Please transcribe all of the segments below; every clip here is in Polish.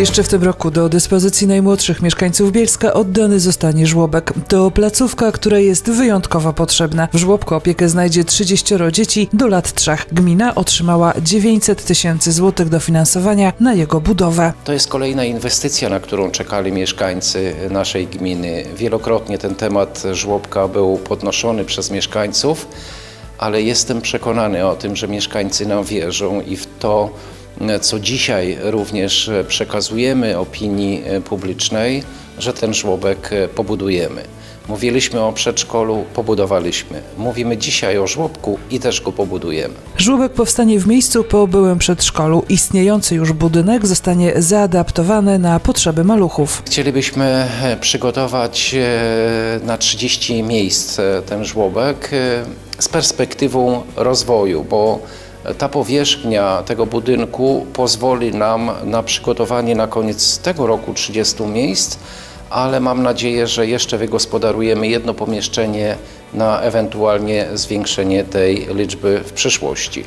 Jeszcze w tym roku do dyspozycji najmłodszych mieszkańców Bielska oddany zostanie żłobek. To placówka, która jest wyjątkowo potrzebna. W żłobku opiekę znajdzie 30 dzieci do lat 3. Gmina otrzymała 900 tysięcy złotych dofinansowania na jego budowę. To jest kolejna inwestycja, na którą czekali mieszkańcy naszej gminy. Wielokrotnie ten temat żłobka był podnoszony przez mieszkańców, ale jestem przekonany o tym, że mieszkańcy nam wierzą i w to, co dzisiaj również przekazujemy opinii publicznej, że ten żłobek pobudujemy. Mówiliśmy o przedszkolu, pobudowaliśmy. Mówimy dzisiaj o żłobku i też go pobudujemy. Żłobek powstanie w miejscu po byłym przedszkolu. Istniejący już budynek zostanie zaadaptowany na potrzeby maluchów. Chcielibyśmy e, przygotować e, na 30 miejsc e, ten żłobek e, z perspektywą rozwoju, bo ta powierzchnia tego budynku pozwoli nam na przygotowanie na koniec tego roku 30 miejsc, ale mam nadzieję, że jeszcze wygospodarujemy jedno pomieszczenie na ewentualnie zwiększenie tej liczby w przyszłości.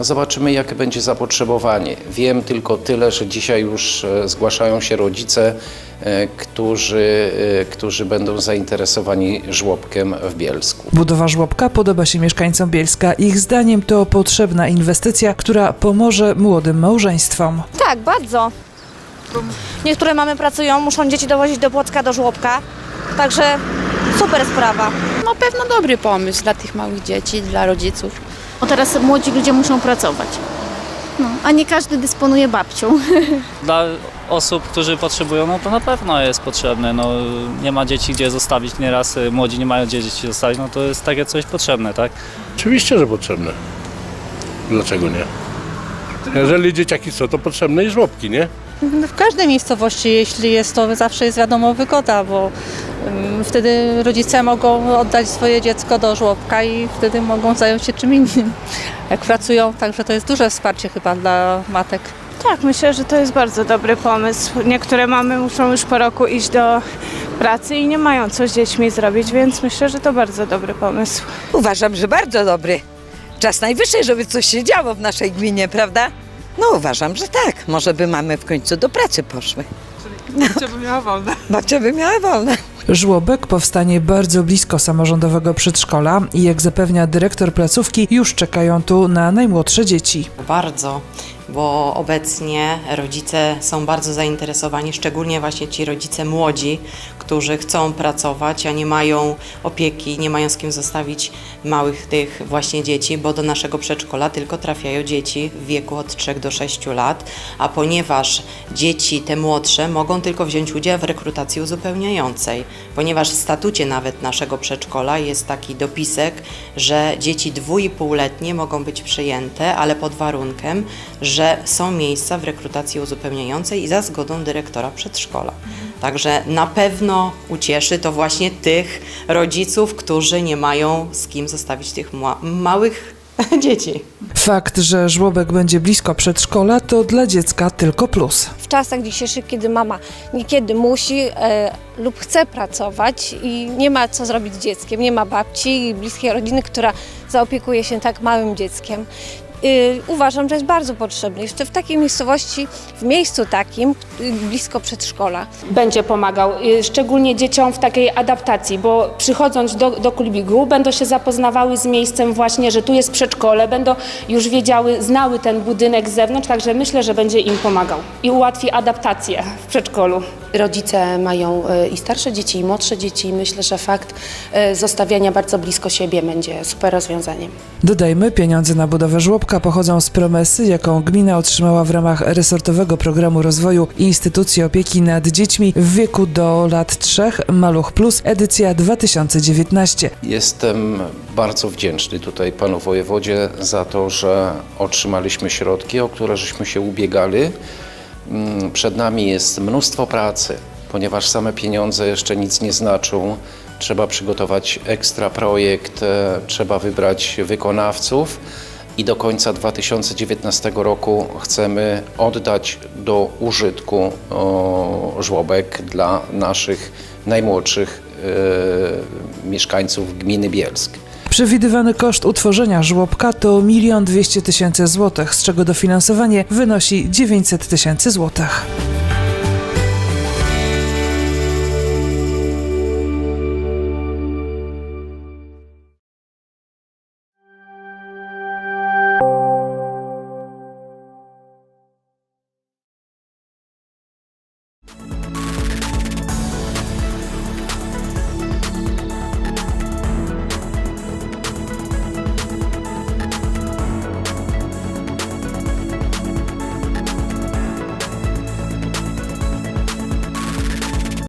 Zobaczymy, jakie będzie zapotrzebowanie. Wiem tylko tyle, że dzisiaj już e, zgłaszają się rodzice, e, którzy, e, którzy będą zainteresowani żłobkiem w Bielsku. Budowa żłobka podoba się mieszkańcom Bielska. Ich zdaniem to potrzebna inwestycja, która pomoże młodym małżeństwom. Tak, bardzo. Niektóre mamy pracują, muszą dzieci dowozić do Płocka, do żłobka. Także super sprawa. No pewno dobry pomysł dla tych małych dzieci, dla rodziców. Bo teraz młodzi ludzie muszą pracować. No, a nie każdy dysponuje babcią. Dla osób, którzy potrzebują, no to na pewno jest potrzebne. No, nie ma dzieci gdzie zostawić, nieraz y, młodzi nie mają gdzie dzieci zostawić, no to jest takie coś potrzebne, tak? Oczywiście, że potrzebne. Dlaczego nie? Jeżeli dzieciaki są, to potrzebne i żłobki, nie? W każdej miejscowości, jeśli jest to zawsze jest wiadomo wygoda, bo ym, wtedy rodzice mogą oddać swoje dziecko do żłobka i wtedy mogą zająć się czym innym, jak pracują. Także to jest duże wsparcie chyba dla matek. Tak, myślę, że to jest bardzo dobry pomysł. Niektóre mamy muszą już po roku iść do pracy i nie mają co z dziećmi zrobić, więc myślę, że to bardzo dobry pomysł. Uważam, że bardzo dobry. Czas najwyższy, żeby coś się działo w naszej gminie, prawda? No uważam, że tak. Może by mamy w końcu do pracy poszły. Babcia by miała wolne. Babcia by miała wolne. Żłobek powstanie bardzo blisko samorządowego przedszkola i jak zapewnia dyrektor placówki, już czekają tu na najmłodsze dzieci. Bardzo, bo obecnie rodzice są bardzo zainteresowani, szczególnie właśnie ci rodzice młodzi, którzy chcą pracować, a nie mają opieki, nie mają z kim zostawić małych tych właśnie dzieci, bo do naszego przedszkola tylko trafiają dzieci w wieku od 3 do 6 lat, a ponieważ dzieci te młodsze mogą tylko wziąć udział w rekrutacji uzupełniającej, ponieważ w statucie nawet naszego przedszkola jest taki dopisek, że dzieci dwuipółletnie mogą być przyjęte, ale pod warunkiem, że są miejsca w rekrutacji uzupełniającej i za zgodą dyrektora przedszkola. Także na pewno ucieszy to właśnie tych rodziców, którzy nie mają z kim zostawić tych mła- małych dzieci. Fakt, że żłobek będzie blisko przedszkola, to dla dziecka tylko plus. W czasach dzisiejszych, kiedy mama niekiedy musi e, lub chce pracować i nie ma co zrobić z dzieckiem, nie ma babci i bliskiej rodziny, która zaopiekuje się tak małym dzieckiem. Y, Uważam, że jest bardzo potrzebny. Jeszcze w takiej miejscowości, w miejscu takim, y, blisko przedszkola. Będzie pomagał, y, szczególnie dzieciom w takiej adaptacji, bo przychodząc do, do Kulbigu będą się zapoznawały z miejscem właśnie, że tu jest przedszkole, będą już wiedziały, znały ten budynek z zewnątrz, także myślę, że będzie im pomagał i ułatwi adaptację w przedszkolu. Rodzice mają e, i starsze dzieci, i młodsze dzieci. Myślę, że fakt e, zostawiania bardzo blisko siebie będzie super rozwiązaniem. Dodajmy, pieniądze na budowę żłobka pochodzą z promesy, jaką gmina otrzymała w ramach resortowego programu rozwoju instytucji opieki nad dziećmi w wieku do lat 3 Maluch Plus, edycja 2019. Jestem bardzo wdzięczny tutaj panu wojewodzie za to, że otrzymaliśmy środki, o które żeśmy się ubiegali. Mm, Przed nami jest mnóstwo pracy, ponieważ same pieniądze jeszcze nic nie znaczą. Trzeba przygotować ekstra projekt, e, trzeba wybrać wykonawców i do końca 2019 roku chcemy oddać do użytku żłobek dla naszych najmłodszych e, mieszkańców gminy Bielsk. Przewidywany koszt utworzenia żłobka to 1 200 tysięcy złotych, z czego dofinansowanie wynosi 900 tysięcy złotych.